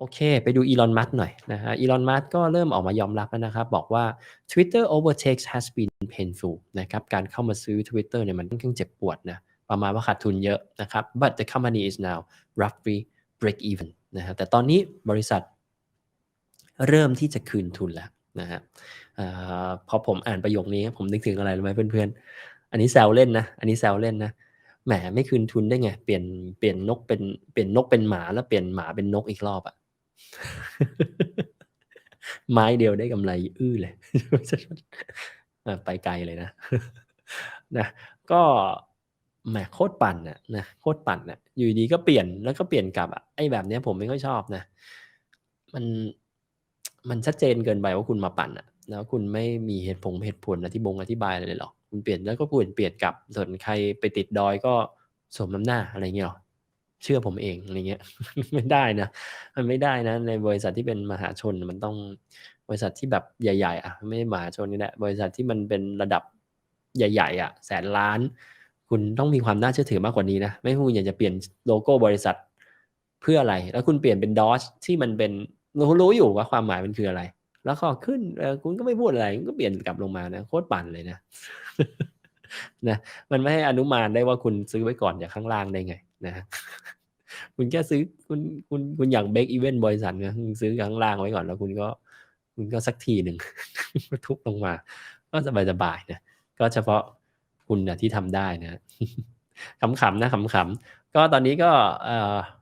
โอเค ไปดูอีลอนมัสหน่อยนะฮะอีลอนมัสก็เริ่มออกมายอมรับแล้วนะครับ บอกว่า Twitter overtakes has been painful นะครับการเข้ามาซื้อ Twitter เนี่ยมันค่อนข้างเจ็บปวดนะประมาณว่าขาดทุนเยอะนะครับ but the company is now roughly break even นะฮะแต่ตอนนี้บริษัท เริ่มที่จะคืนทุนแล้วนะฮะอาพอผมอ่านประโยคนี้ ผมนึกถึงอะไรรู้ไหมเพื่อนๆ อันนี้แซวเล่นนะ อันนี้แซวเล่นนะแหมไม่คืนทุนได้ไง เปลี่ยนเปลี่ยนนกเป็นเปลี่ยนนกเป็นหมาแล้วเปลี่ยนหมาเป็นนกอีกรอบอะ ไม้เดียวได้กำไรอื้อเลยไปไกลเลยนะนะก็แหมโคตรปั่นน่ะนะโคตรปั่นน่ะอยู่ดีก็เปลี่ยนแล้วก็เปลี่ยนกลับอะไอ้แบบเนี้ยผมไม่ค่อยชอบนะ มันมันชัดเจนเกินไปว่าคุณมาปั่นอะแล้วคุณไม่มีเหตุผลเหตุผลอธิบงอธิบายอะไรเลยหรอกคุณเปลี่ยนแล้วก็เปลี่ยนเปลี่ยนกลับส่วนใครไปติดดอยก็สมน้ำหน้าอะไรเงี้ยหรอ เชื่อผมเองอะไรเงี้ยไม่ได้นะมันไม่ได้นะ ในบริษัทที่เป็นมหาชนมันต้องบริษัทที่แบบใหญ่ๆอะไม่มหาชนนี่แหละบริษัทที่มันเป็นระดับใหญ่ ๆ อะ แสนล้าน คุณต้องมีความน่าเชื่อถือมากกว่านี้นะไม่คุณอยากจะเปลี่ยนโลโก้บริษัทเพื่ออะไร แล้วคุณเปลี่ยนเป็นดอชที่มันเป็นเรารู้อยู่ว่าความหมายมันคืออะไร แล้วก็ขึ้นคุณก็ไม่พูดอะไรก็เปลี่ยนกลับลงมานะโคตรปั่นเลยนะนะมันไม่ให้อนุมานได้ว่าคุณซื้อไว้ก่อนจากข้างล่างได้ไงนะ คุณแค่ซื้อคุณคุณคุณอย่ากเบรกอีเวนต์บริษัทนะคุณซื้อข้างล่างไว้ก่อนแล้วคุณก็ คุณก็สักทีหนึ่งทุบลงมา ก็สบายสบายนะก็เฉพาะคุณนะที่ทำได้นะขำๆนะขำๆก็ตอนนี้ก็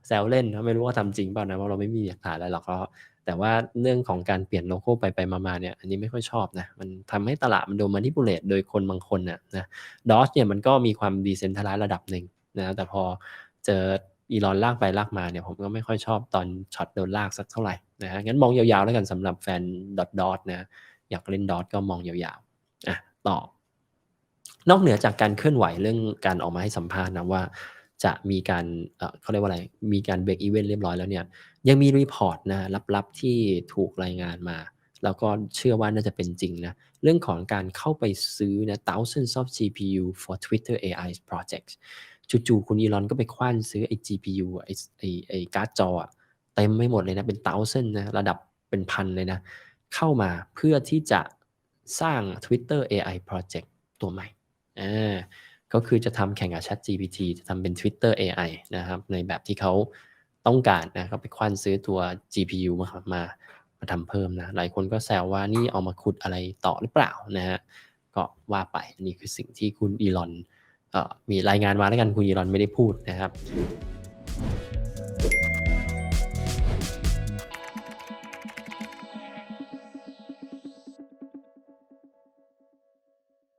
แซวเล่นนะไม่รู้ว่าทำจริงเปล่านะเพราะเราไม่มีหลักฐานอะไรหรอกก็แต่ว่าเรื่องของการเปลี่ยนโลโก้ไปไปมาๆเนี่ย อันนี้ไม่ค่อยชอบนะ มันทำให้ตลาดมันโดนมานิปูเลตโดยคนบางคนน่ะนะดอสเนี่ยมันก็มีความดีเซนทัลไลซ์ระดับหนึ่งนะแต่พอเจอ อีลอนลากไปลากมาเนี่ยผมก็ไม่ค่อยชอบตอนช็อตโดนลากสักเท่าไหร่นะฮะงั้นมองยาวๆแล้วกันสำหรับแฟนดอทดอทนะอยากเล่นดอทก็มองยาวๆอะต่อนอกเหนือจากการเคลื่อนไหวเรื่องการออกมาให้สัมภาษณ์นะว่าจะมีการเอ่อเขาเรียกว่าอะไร มีการเบรกอีเวนต์เรียบร้อยแล้วเนี่ย ยังมีรีพอร์ตนะลับๆที่ถูกรายงานมา แล้วก็เชื่อว่าน่าจะเป็นจริงนะ เรื่องของการเข้าไปซื้อนะ thousands of GPU for Twitter AI projects จู่ๆคุณอีลอนก็ไปคว้านซื้อไอ้ GPU ไอ้ไอ้ไอ้การ์ดจออะเต็มไม่หมดเลยนะ เป็น thousand นะ ระดับเป็นพันเลยนะ เข้ามาเพื่อที่จะสร้าง Twitter AI project ตัวใหม่อ่าก็คือจะทำแข่งกับ Chat GPT จะทำเป็น Twitter AI นะครับ ในแบบที่เขาต้องการนะก็ไปคว้านซื้อตัว GPU มามามาทำเพิ่มนะ หลายคนก็แซวว่านี่เอามาขุดอะไรต่อหรือเปล่านะฮะก็ว่าไปอันนี้คือสิ่งที่คุณอีลอนเมีรายงานมาแล้วกันคุณยีรอนไม่ได้พูดนะครับ